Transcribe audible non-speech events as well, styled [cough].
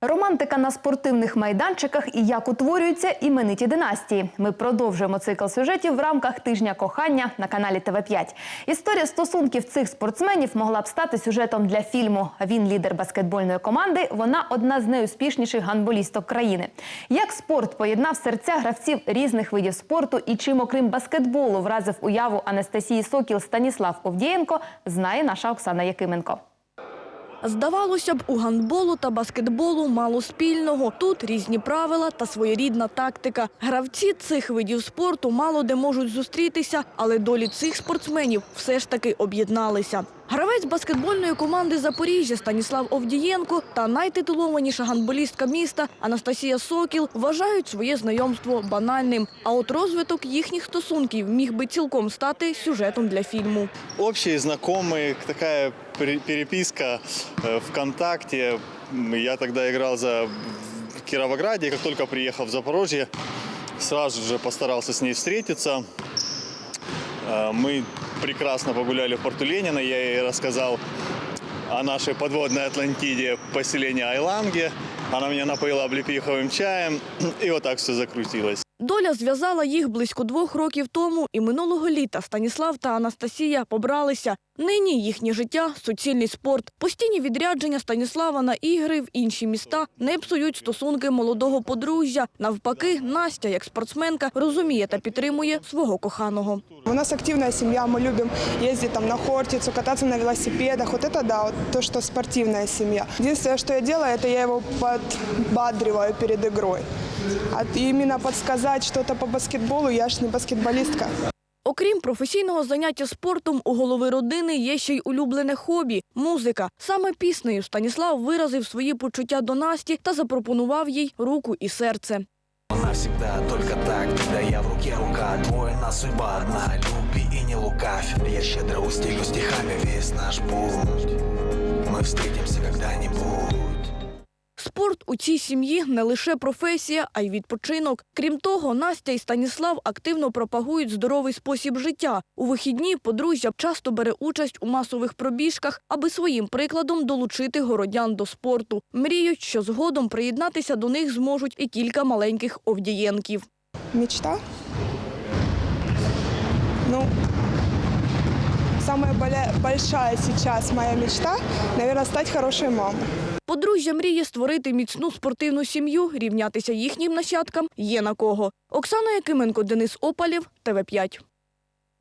Романтика на спортивних майданчиках і як утворюються імениті династії. Ми продовжуємо цикл сюжетів в рамках тижня кохання на каналі ТВ 5 Історія стосунків цих спортсменів могла б стати сюжетом для фільму. Він лідер баскетбольної команди. Вона одна з найуспішніших гандболісток країни. Як спорт поєднав серця гравців різних видів спорту і чим, окрім баскетболу, вразив уяву Анастасії Сокіл Станіслав Овдієнко, знає наша Оксана Якименко. Здавалося б, у гандболу та баскетболу мало спільного. Тут різні правила та своєрідна тактика. Гравці цих видів спорту мало де можуть зустрітися, але долі цих спортсменів все ж таки об'єдналися. Гравець баскетбольної команди Запоріжжя Станіслав Овдієнко та найтитулованіша гандболістка міста Анастасія Сокіл вважають своє знайомство банальним. А от розвиток їхніх стосунків міг би цілком стати сюжетом для фільму. Общие знакомые, такая пере- переписка э, ВКонтакте. М, Я тогда играл за в Кировограде, и как только приехал в Запорожье, сразу же постарался с ней встретиться. Э, Мы прекрасно погуляли в порту Ленина, я ей рассказал о нашей подводной Атлантиде поселении Айланге. Она меня напоила облепиховым чаем, [clears throat] и вот так все закрутилось. Доля зв'язала їх близько двох років тому, і минулого літа Станіслав та Анастасія побралися. Нині їхнє життя суцільний спорт. Постійні відрядження Станіслава на ігри в інші міста не псують стосунки молодого подружжя. Навпаки, Настя, як спортсменка, розуміє та підтримує свого коханого. У нас активная семья, мы любим ездить там на Хортицу, кататься на велосипедах. Вот это да, вот то, что спортивная семья. Единственное, что я делаю, это я его подбадриваю перед игрой. А именно подсказать что-то по баскетболу, я ж не баскетболистка. Окрім професійного заняття спортом, у голови родини є ще й улюблене хобі – музика. Саме піснею Станіслав виразив свої почуття до Насті та запропонував їй руку і серце. Она всегда только так, когда я в руке рука Двойна судьба одна, люби и не лукавь Я щедро устелю стихами весь наш путь Мы встретимся когда-нибудь Спорт у цій сім'ї не лише професія, а й відпочинок. Крім того, Настя і Станіслав активно пропагують здоровий спосіб життя. У вихідні подружжя часто бере участь у масових пробіжках, аби своїм прикладом долучити городян до спорту. Мріють, що згодом приєднатися до них зможуть і кілька маленьких овдієнків. Мечта? Ну, самая большая сейчас моя мечта, наверное, стать хорошей мамой. Подружжя мріє створити міцну спортивну сім'ю, рівнятися їхнім нащадкам є на кого. Оксана Якименко, Денис Опалів, ТВ 5